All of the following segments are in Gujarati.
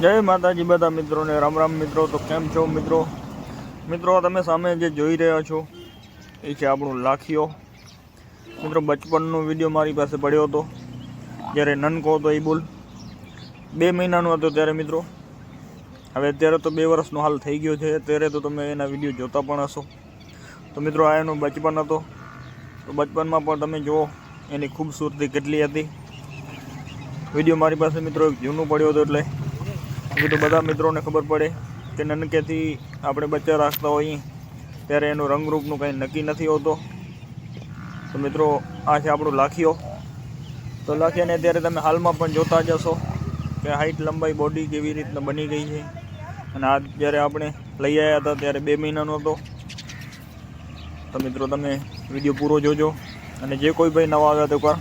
જય માતાજી બધા મિત્રોને, રામ રામ મિત્રો, તો કેમ છો મિત્રો? મિત્રો તમે સામે જે જોઈ રહ્યા છો, એ છે આપણું લાખીઓ. મિત્રો, બચપનનો વીડિયો મારી પાસે પડ્યો હતો, જ્યારે નનકો હતો એ બોલ. બે મહિનાનો હતો ત્યારે મિત્રો. હવે અત્યારે તો બે વર્ષનો હાલ થઈ ગયો છે ત્યારે તો તમે એના વીડિયો જોતા પણ હશો. તો મિત્રો, આ એનું બચપન હતો. તો બચપનમાં પણ તમે જુઓ, એની ખૂબસૂરતી કેટલી હતી. વીડિયો મારી પાસે મિત્રો એક જૂનું પડ્યો હતો એટલે કીધું બધા મિત્રોને ખબર પડે કે નનકેથી આપણે બચ્ચા રાખતા હોઈએ, ત્યારે એનું રંગરૂપનું કંઈ નક્કી નથી હોતો. તો મિત્રો, આ છે આપણું લાખીઓ. તો લાખીને અત્યારે તમે હાલમાં પણ જોતા જ હશો કે હાઇટ લંબાઈ, બોડી કેવી રીતના બની ગઈ છે. અને આ જ્યારે આપણે લઈ આવ્યા હતા ત્યારે બે મહિનાનો હતો. તો મિત્રો, તમે વીડિયો પૂરો જોજો. અને જે કોઈ ભાઈ નવા આવ્યા તો એકવાર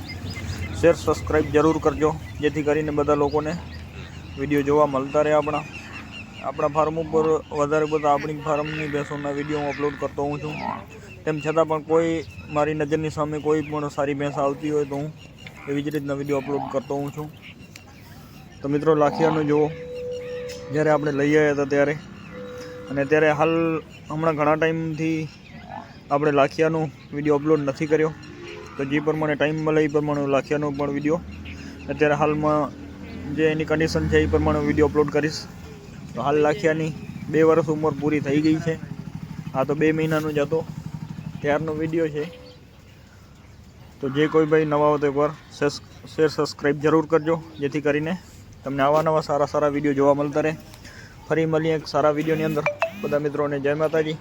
શેર, સબસ્ક્રાઈબ જરૂર કરજો, જેથી કરીને બધા લોકોને વીડિયો જોવા મળતા રહે આપણા. આપણા ફાર્મ ઉપર વધારે બધા આપણી ફાર્મની ભેંસોના વીડિયો હું અપલોડ કરતો હોઉં છું. તેમ છતાં પણ કોઈ મારી નજરની સામે કોઈ પણ સારી ભેંસ આવતી હોય તો હું એવી જ રીતના વીડિયો અપલોડ કરતો હોઉં છું. તો મિત્રો લાખિયાનું જુઓ. જ્યારે આપણે લઈ આવ્યા હતા ત્યારે. અને ત્યારે હાલ હમણાં ઘણા ટાઈમથી આપણે લાખિયાનો વીડિયો અપલોડ નથી કર્યો. તો જે પ્રમાણે ટાઈમ મળે એ પ્રમાણે હું લાખિયાનો પણ વીડિયો. અત્યારે હાલમાં જે એની કન્ડિશન છે એ પ્રમાણે વીડિયો અપલોડ કરીશ. તો હાલ લાખિયાની બે વર્ષ ઉંમર પૂરી થઈ ગઈ છે. આ તો બે મહિનાનો જ હતો. ત્યારનો વીડિયો છે. તો જે કોઈ ભાઈ નવા હોય તો એકવાર શેર સબસ્ક્રાઈબ જરૂર કરજો. જેથી કરીને તમને આવા નવા સારા સારા વીડિયો જોવા મળતા રહે. ફરી મળીએ એક સારા વિડીયોની અંદર. બધા મિત્રોને જય માતાજી.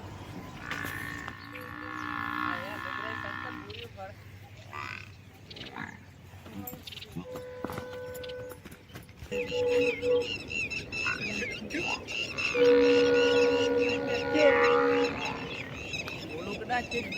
Bulu ke dacing.